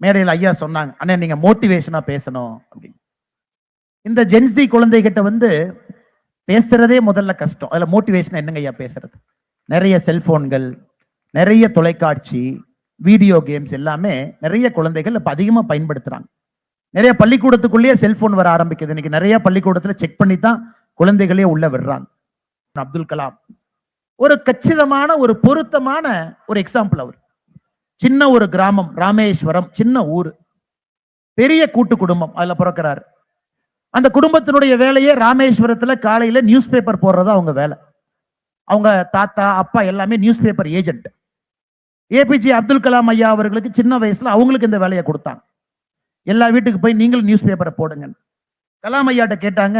மேடையில் ஐயா சொன்னாங்க அண்ணே நீங்க மோட்டிவேஷனா பேசணும். அப்படின்னு. இந்த ஜென்சி குழந்தைகிட்ட வந்து பேசுறதே முதல்ல கஷ்டம். அதில் மோட்டிவேஷன் என்னங்க ஐயா பேசுறது? நிறைய செல்போன்கள் நிறைய தொலைக்காட்சி வீடியோ கேம்ஸ் எல்லாமே நிறைய குழந்தைகள் இப்போ அதிகமாக பயன்படுத்துறாங்க. நிறைய பள்ளிக்கூடத்துக்குள்ளேயே செல்போன் வர ஆரம்பிக்குது. இன்னைக்கு நிறைய பள்ளிக்கூடத்தில் செக் பண்ணி தான் குழந்தைகளே உள்ள விடுறாங்க. அப்துல் கலாம். ஒரு கச்சிதமான ஒரு பொருத்தமான ஒரு எக்ஸாம்பிள் அவர். சின்ன ஒரு கிராமம் ராமேஸ்வரம் சின்ன ஊர். பெரிய கூட்டு குடும்பம் அதுல பிறக்கிறாரு. அந்த குடும்பத்தினுடைய வேலையே ராமேஸ்வரத்துல காலையில நியூஸ் பேப்பர் போடுறது அவங்க வேலை. அவங்க தாத்தா அப்பா எல்லாமே news paper agent APJ Abdul Kalam ஐயா அவர்களுக்கு சின்ன வயசுல அவங்களுக்கு இந்த வேலையை கொடுத்தாங்க. எல்லா வீட்டுக்கு போய் நீங்களும் நியூஸ் பேப்பரை போடுங்க கலாம் ஐயாட்ட கேட்டாங்க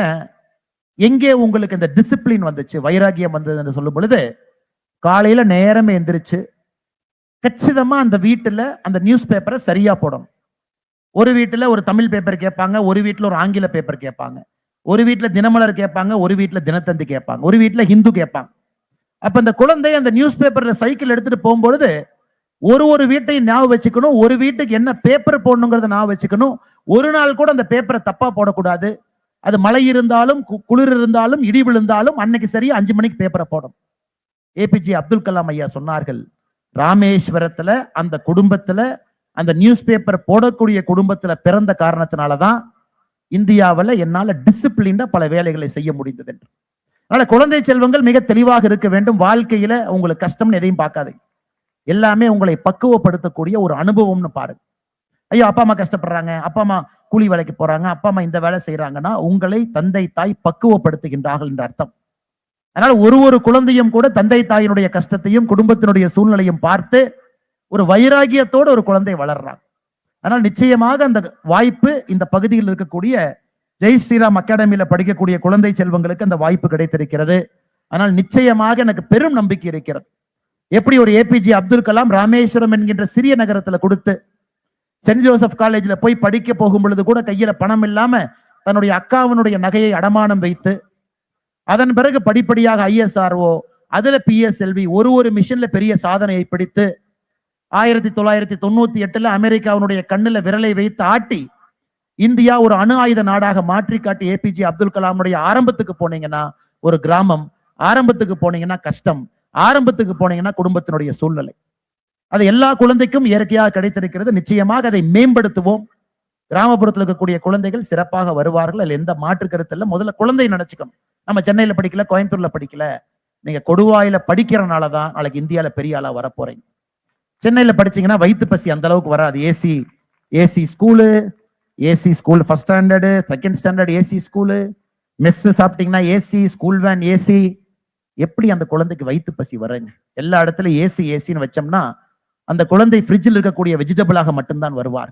எங்கே உங்களுக்கு இந்த டிசிப்ளின் வந்துச்சு? வைராகியம் வந்ததுன்னு சொல்லும் பொழுது காலையில நேரமே எந்திரிச்சு கச்சிதமா அந்த வீட்டுல அந்த நியூஸ் பேப்பரை சரியா போடணும். ஒரு வீட்டுல ஒரு தமிழ் பேப்பர் கேட்பாங்க ஒரு வீட்டுல ஒரு ஆங்கில பேப்பர் கேட்பாங்க. ஒரு வீட்டுல தினமலர் கேட்பாங்க ஒரு வீட்டுல தினத்தந்தி கேட்பாங்க. ஒரு வீட்டுல ஹிந்து கேட்பாங்க. அப்ப அந்த குழந்தை அந்த நியூஸ் பேப்பர்ல சைக்கிள் எடுத்துட்டு போகும்பொழுது ஒரு ஒரு வீட்டையும் ஞாபகம் வச்சுக்கணும் ஒரு வீட்டுக்கு என்ன பேப்பர் போடணுங்கிறத ஞாபகம் வச்சுக்கணும். ஒரு நாள் கூட அந்த பேப்பரை தப்பா போடக்கூடாது. அது மழை இருந்தாலும் கு- குளிர் இருந்தாலும் இடி விழுந்தாலும் அன்னைக்கு சரியா அஞ்சு மணிக்கு பேப்பரை போடும் ஏபிஜே அப்துல் கலாம் ஐயா சொன்னார்கள் ராமேஸ்வரத்துல அந்த குடும்பத்துல அந்த நியூஸ் பேப்பர் போடக்கூடிய குடும்பத்துல பிறந்த காரணத்தினாலதான் இந்தியாவில் என்னால டிசிப்ளின்டா பல வேலைகளை செய்ய முடிந்தது என்று. அதனால குழந்தை செல்வங்கள் மிக தெளிவாக இருக்க வேண்டும். வாழ்க்கையில உங்களுக்கு கஷ்டம்னு எதையும் பார்க்காதீங்க எல்லாமே உங்களை பக்குவப்படுத்தக்கூடிய ஒரு அனுபவம்னு பாருங்க. ஐயோ அப்பா அம்மா கஷ்டப்படுறாங்க அப்பா அம்மா கூலி வேலைக்கு போறாங்க அப்பா அம்மா இந்த வேலை செய்யறாங்கன்னா உங்களை தந்தை தாய் பக்குவப்படுத்துகின்றார்கள் என்ற அர்த்தம். அதனால ஒரு ஒரு குழந்தையும் கூட தந்தை தாயினுடைய கஷ்டத்தையும் குடும்பத்தினுடைய சூழ்நிலையும் பார்த்து ஒரு வைராகியத்தோடு ஒரு குழந்தை வளர்றாங்க ஆனால் நிச்சயமாக அந்த வாய்ப்பு இந்த பகுதியில் இருக்கக்கூடிய ஜெய் ஸ்ரீராம் அகாடமியில படிக்கக்கூடிய குழந்தை செல்வங்களுக்கு அந்த வாய்ப்பு கிடைத்திருக்கிறது. ஆனால் நிச்சயமாக எனக்கு பெரும் நம்பிக்கை இருக்கிறது. எப்படி ஒரு ஏபிஜே அப்துல் கலாம் ராமேஸ்வரம் என்கின்ற சிறிய நகரத்துல கொடுத்து சென்ட் ஜோசப் காலேஜில் போய் படிக்க போகும் பொழுது கூட கையில பணம் இல்லாம தன்னுடைய அக்காவினுடைய நகையை அடமானம் வைத்து அதன் பிறகு படிப்படியாக ஐஎஸ்ஆர்ஓ அதுல பிஎஸ்எல்வி ஒரு ஒரு மிஷன்ல பெரிய சாதனையை பிடித்து ஆயிரத்தி தொள்ளாயிரத்தி தொண்ணூத்தி எட்டுல அமெரிக்காவினுடைய கண்ணுல விரலை வைத்து ஆட்டி இந்தியா ஒரு அணு ஆயுத நாடாக மாற்றி காட்டி ஏபிஜே அப்துல் கலாமுடைய ஆரம்பத்துக்கு போனீங்கன்னா ஒரு கிராமம் ஆரம்பத்துக்கு போனீங்கன்னா கஷ்டம் ஆரம்பத்துக்கு போனீங்கன்னா குடும்பத்தினுடைய சூழ்நிலை. அது எல்லா குழந்தைக்கும் இயற்கையாக கிடைத்திருக்கிறது. நிச்சயமாக அதை மேம்படுத்துவோம். கிராமப்புறத்தில் இருக்கக்கூடிய குழந்தைகள் சிறப்பாக வருவார்கள். அதில் எந்த மாற்று கருத்தில் முதல்ல குழந்தையை நினைச்சுக்கணும். நம்ம சென்னையில படிக்கல கோயம்புத்தூர்ல படிக்கல. நீங்க கொடுவாயில படிக்கிறனால தான் நாளைக்கு இந்தியாவில் பெரிய ஆளா வரப்போறீங்க. சென்னையில படிச்சீங்கன்னா வயிற்று பசி அந்த அளவுக்கு வராது. AC AC school AC school first standard second standard AC school mess சாப்பிட்டீங்கன்னா ஏசி ஸ்கூல் வேன் ஏசி எப்படி அந்த குழந்தைக்கு வயிற்று பசி வரேங்க? எல்லா இடத்துலயும் ஏசி ஏசின்னு வச்சோம்னா அந்த குழந்தை ஃப்ரிட்ஜில் இருக்கக்கூடிய வெஜிடபிளாக மட்டும்தான் வருவார்.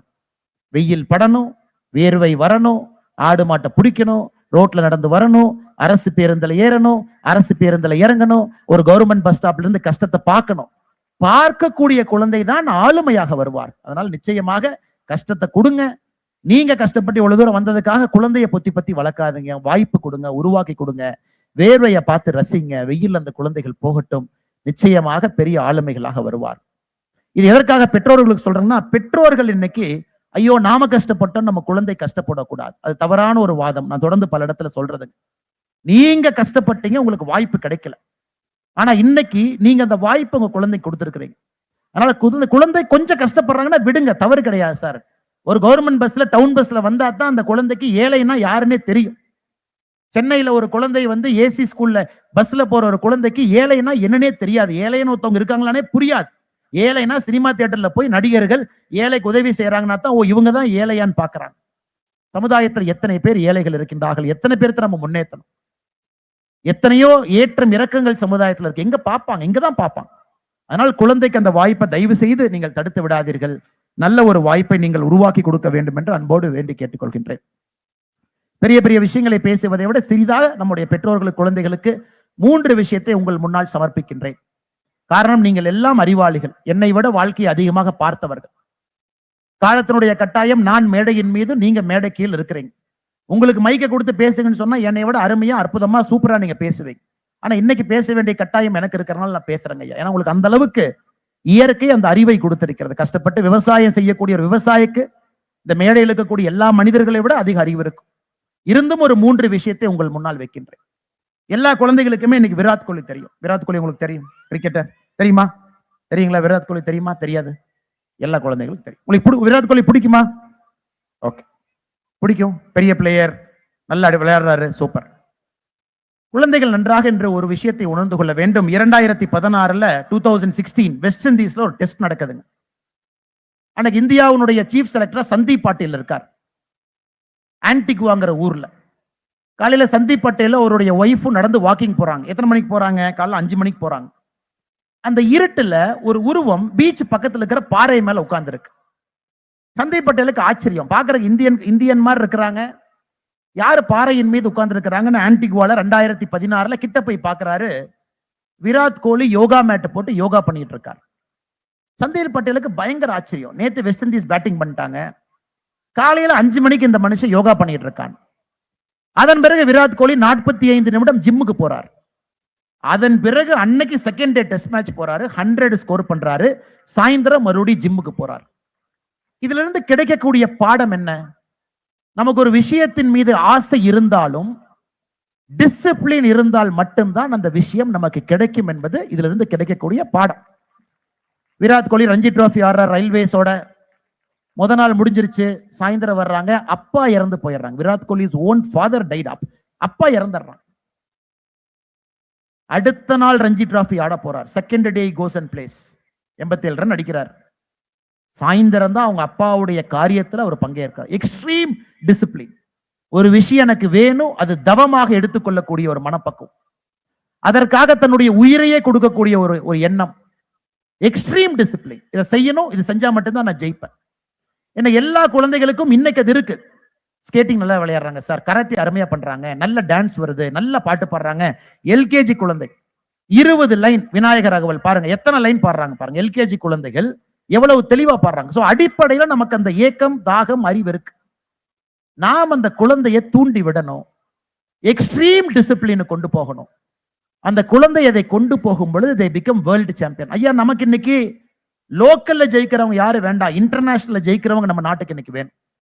வெயில் படணும் வேர்வை வரணும் ஆடு மாட்டை பிடிக்கணும் ரோட்ல நடந்து வரணும் அரசு பேருந்துல ஏறணும் அரசு பேருந்துல இறங்கணும் ஒரு கவர்மெண்ட் பஸ் ஸ்டாப்ல இருந்து கஷ்டத்தை பார்க்கணும். பார்க்கக்கூடிய குழந்தை தான் ஆளுமையாக வருவார். அதனால் நிச்சயமாக கஷ்டத்தை கொடுங்க. நீங்க கஷ்டப்பட்டு இவ்வளவு தூரம் வந்ததுக்காக குழந்தைய பொத்தி பத்தி வளர்க்காதீங்க. வாய்ப்பு கொடுங்க உருவாக்கி கொடுங்க. வேர்வையை பார்த்து ரசிங்க. வெயில் அந்த குழந்தைகள் போகட்டும். நிச்சயமாக பெரிய ஆளுமைகளாக வருவார். இது எதற்காக பெற்றோர்களுக்கு சொல்றேன்னா பெற்றோர்கள் இன்னைக்கு ஐயோ நாம கஷ்டப்பட்டோம் நம்ம குழந்தை கஷ்டப்படக்கூடாது. அது தவறான ஒரு வாதம். நான் தொடர்ந்து பல இடத்துல சொல்றது நீங்க கஷ்டப்பட்டீங்க உங்களுக்கு வாய்ப்பு கிடைக்கல. ஆனா இன்னைக்கு நீங்க அந்த வாய்ப்பு உங்க குழந்தைக்கு கொடுத்துருக்குறீங்க. அதனால குழந்தை குழந்தை கொஞ்சம் கஷ்டப்படுறாங்கன்னா விடுங்க தவறு கிடையாது சார். ஒரு கவர்மெண்ட் பஸ்ல டவுன் பஸ்ல வந்தா தான் அந்த குழந்தைக்கு ஏழைன்னா யாருன்னே தெரியும். சென்னையில ஒரு குழந்தை வந்து ஏசி ஸ்கூல்ல பஸ்ல போற ஒரு குழந்தைக்கு ஏழைன்னா என்னன்னே தெரியாது. ஏழைன்னு ஒருத்தவங்க இருக்காங்களானே புரியாது. ஏழைனா சினிமா தியேட்டர்ல போய் நடிகர்கள் ஏழைக்கு உதவி செய்யறாங்கன்னா தான் ஓ இவங்க தான் ஏழையான்னு பாக்குறாங்க சமுதாயத்தில் எத்தனை பேர் ஏழைகள் இருக்கின்றார்கள்? எத்தனை பேருக்கு நம்ம முன்னேற்றணும்? எத்தனையோ ஏற்றம் இறக்கங்கள் சமுதாயத்தில் இருக்கு. எங்க பார்ப்பாங்க? இங்க தான் பார்ப்பாங்க. அதனால் குழந்தைக்கு அந்த வாய்ப்பை தயவு செய்து நீங்கள் தடுத்து விடாதீர்கள். நல்ல ஒரு வாய்ப்பை நீங்கள் உருவாக்கி கொடுக்க வேண்டும் என்று அன்போடு வேண்டி கேட்டுக்கொள்கின்றேன். பெரிய பெரிய விஷயங்களை பேசுவதை விட சிறிதாக நம்முடைய பெற்றோர்களுக்கு குழந்தைகளுக்கு மூன்று விஷயத்தை உங்கள் முன்னால் சமர்ப்பிக்கின்றேன். காரணம் நீங்கள் எல்லாம் அறிவாளிகள். என்னை விட வாழ்க்கையை அதிகமாக பார்த்தவர்கள். காலத்தினுடைய கட்டாயம் நான் மேடையின் மீது நீங்க மேடை கீழ் இருக்கிறீங்க. உங்களுக்கு மைக்க கொடுத்து பேசுங்கன்னு சொன்னா என்னை விட அருமையா அற்புதமா சூப்பரா நீங்க பேசுவீங்க. ஆனா இன்னைக்கு பேச வேண்டிய கட்டாயம் எனக்கு இருக்கிறனால நான் பேசுறேங்க ஐயா. ஏன்னா உங்களுக்கு அந்த அளவுக்கு இயற்கை அந்த அறிவை கொடுத்திருக்கிறது. கஷ்டப்பட்டு விவசாயம் செய்யக்கூடிய ஒரு விவசாயிக்கு இந்த மேடையில் இருக்கக்கூடிய எல்லா மனிதர்களை விட அதிக அறிவு இருக்கும். இருந்தும் ஒரு மூன்று விஷயத்தை உங்கள் முன்னால் வைக்கின்றேன். எல்லா குழந்தைகளுக்குமே இன்னைக்கு விராட் கோலி தெரியும். விராட் கோலி உங்களுக்கு தெரியும்? கிரிக்கெட்டர் தெரியுமா? தெரியுங்களா? விராட் கோலி தெரியுமா? தெரியாது. எல்லா குழந்தைகளுக்கும் தெரியும். உங்களுக்கு பிடி- விராட் கோலி பிடிக்குமா? ஓகே பிடிக்கும். பெரிய பிளேயர் நல்லா விளையாடுறாரு. சூப்பர் குழந்தைகள் நன்றாக என்ற ஒரு விஷயத்தை உணர்ந்து கொள்ள வேண்டும். இரண்டாயிரத்தி பதினாறுல டூ தௌசண்ட் சிக்ஸ்டீன் வெஸ்ட் இண்டீஸ்ல ஒரு டெஸ்ட் நடக்குதுங்க. அன்னைக்கு இந்தியாவுடைய சீஃப் செலக்டரா சந்தீப் பாட்டீல் இருக்கார். ஆன்டிகுவாங்கிற ஊர்ல. காலையில் சந்தீப் பட்டேல அவருடைய ஒய்ஃபும் நடந்து வாக்கிங் போகிறாங்க எத்தனை மணிக்கு போகிறாங்க காலையில் அஞ்சு மணிக்கு போகிறாங்க அந்த இருட்டில் ஒரு உருவம் பீச் பக்கத்தில் இருக்கிற பாறை மேலே உட்காந்துருக்கு சந்தீப் பட்டேலுக்கு ஆச்சரியம். பார்க்குற இந்தியன் இந்தியன் மாதிரி இருக்கிறாங்க. யார் பாறையின் மீது உட்காந்துருக்கிறாங்கன்னு ஆன்டிகுவால ரெண்டாயிரத்தி பதினாறில் கிட்ட போய் பார்க்குறாரு. விராட் கோலி யோகா மேட்டை போட்டு யோகா பண்ணிட்டு இருக்கார். சந்தீப் பட்டேலுக்கு பயங்கர ஆச்சரியம். நேற்று வெஸ்ட் இண்டீஸ் பேட்டிங் பண்ணிட்டாங்க. காலையில் அஞ்சு மணிக்கு இந்த மனுஷன் யோகா பண்ணிட்டு இருக்கான். அதன் பிறகு விராட் கோலி நாற்பத்தி ஐந்து நிமிடம் ஜிம்முக்கு போறார். அதன் பிறகு அன்னைக்கு செகண்ட் டே டெஸ்ட் மேட்ச் போறாரு. ஹண்ட்ரட் ஸ்கோர் பண்றாரு. சாயந்தரம் மறுபடியும் ஜிம்முக்கு போறார். இதுல இருந்து கிடைக்கக்கூடிய பாடம் என்ன? நமக்கு ஒரு விஷயத்தின் மீது ஆசை இருந்தாலும் டிசிப்ளின் இருந்தால் மட்டும்தான் அந்த விஷயம் நமக்கு கிடைக்கும் என்பது இதுல இருந்து கிடைக்கக்கூடிய பாடம். விராட் கோலி ரஞ்சி டிராஃபி ஆடுற ரயில்வேஸோட. முத நாள் முடிஞ்சிருச்சு சாயந்தரம் வர்றாங்க அப்பா இறந்து போயிடுறாங்க. Virat Kohli own father tight up அப்பா இறந்துடுறாங்க அடுத்த நாள் ரஞ்சி டிராஃபி ஆட போறார். Second day goes and plays எண்பத்தி ஏழு ரன் அடிக்கிறார். சாயந்தரம் தான் அவங்க அப்பாவுடைய காரியத்துல அவர் பங்கேற்கிறார். எக்ஸ்ட்ரீம் டிசிப்ளின் ஒரு விஷயம் எனக்கு வேணும் அது தவமாக எடுத்துக்கொள்ளக்கூடிய ஒரு மனப்பக்குவம். அதற்காக தன்னுடைய உயிரையே கொடுக்கக்கூடிய ஒரு ஒரு எண்ணம். எக்ஸ்ட்ரீம் டிசிப்ளின் இதை செய்யணும் இது செஞ்சா மட்டும்தான் நான் ஜெயிப்பேன். ஏன்னா எல்லா குழந்தைகளுக்கும் இன்னைக்கு அது இருக்கு. ஸ்கேட்டிங் நல்லா விளையாடுறாங்க சார் கரத்தி அருமையா பண்றாங்க. நல்ல டான்ஸ் வருது நல்ல பாட்டு பாடுறாங்க. எல்கேஜி குழந்தை. இருபது லைன் விநாயகர் அகவல் பாருங்க. எத்தனை லைன் பாடுறாங்க பாருங்க. எல்கேஜி குழந்தைகள் எவ்வளவு தெளிவா பாடுறாங்க. ஸோ அடிப்படையில நமக்கு அந்த ஏக்கம் தாகம் அறிவு இருக்கு. நாம் அந்த குழந்தையை தூண்டி விடணும். எக்ஸ்ட்ரீம் டிசிப்ளின் கொண்டு போகணும். அந்த குழந்தை அதை கொண்டு போகும் பொழுது தே பிகம் வேர்ல்டு சாம்பியன் ஐயா நமக்கு இன்னைக்கு லோக்கல்ல ஜெயிக்கிறவங்க யாரு? வேண்டாம். இன்டர்நேஷனல்ல ஜெயிக்கிறவங்க நம்ம நாட்டுக்கு இன்னைக்கு வேணும்.